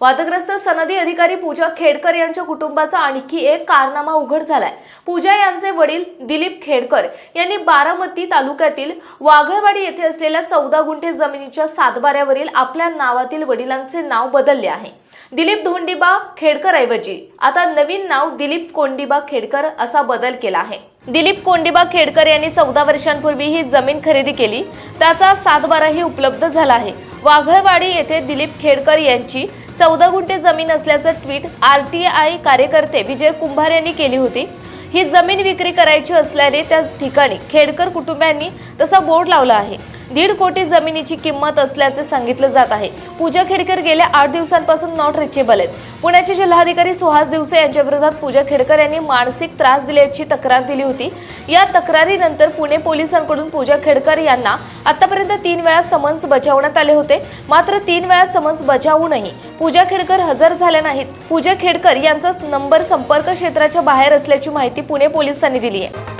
वादग्रस्त सनदी अधिकारी पूजा खेडकर यांच्या कुटुंबाचा आणखी एक कारनामा उघड झालाय. पूजा यांचे वडील दिलीप खेडकर यांनी बारामती तालुक्यातील वाघळवाडी येथे असलेल्या चौदा गुंठे जमिनीच्या सातबाऱ्यावरील आपल्या नावातील वडिलांचे नाव बदलले आहे. दिलीप धोंडीबा खेडकर ऐवजी आता नवीन नाव दिलीप कोंडीबा खेडकर असा बदल केला आहे. दिलीप कोंडीबा खेडकर यांनी चौदा वर्षांपूर्वी ही जमीन खरेदी केली. त्याचा सातबाराही उपलब्ध झाला आहे. वाघळवाडी येथे दिलीप खेडकर यांची चौदा गुंठे जमीन असल्याचं ट्विट आर टी आय कार्यकर्ते विजय कुंभार यांनी केली होती. ही जमीन विक्री करायची असल्याने त्या ठिकाणी खेडकर कुटुंबियांनी तसा बोर्ड लावला आहे. दीड कोटी जमिनीची किंमत असल्याचे सांगितलं जात आहे. पूजा खेडकर गेल्या आठ दिवसांपासून नॉट रिचेबल आहेत. पुण्याचे जिल्हाधिकारी सुहास दिवसे यांच्या विरोधात पूजा खेडकर यांनी मानसिक त्रास दिल्याची तक्रार दिली होती. या तक्रारीनंतर पुणे पोलिसांकडून पूजा खेडकर यांना आतापर्यंत तीन वेळा समन्स बजावण्यात आले होते. मात्र तीन वेळा समन्स बजावूनही पूजा खेडकर हजर झाल्या नाहीत. पूजा खेडकर यांचा नंबर संपर्क क्षेत्राच्या बाहेर असल्याची माहिती पुणे पोलिसांनी दिली आहे.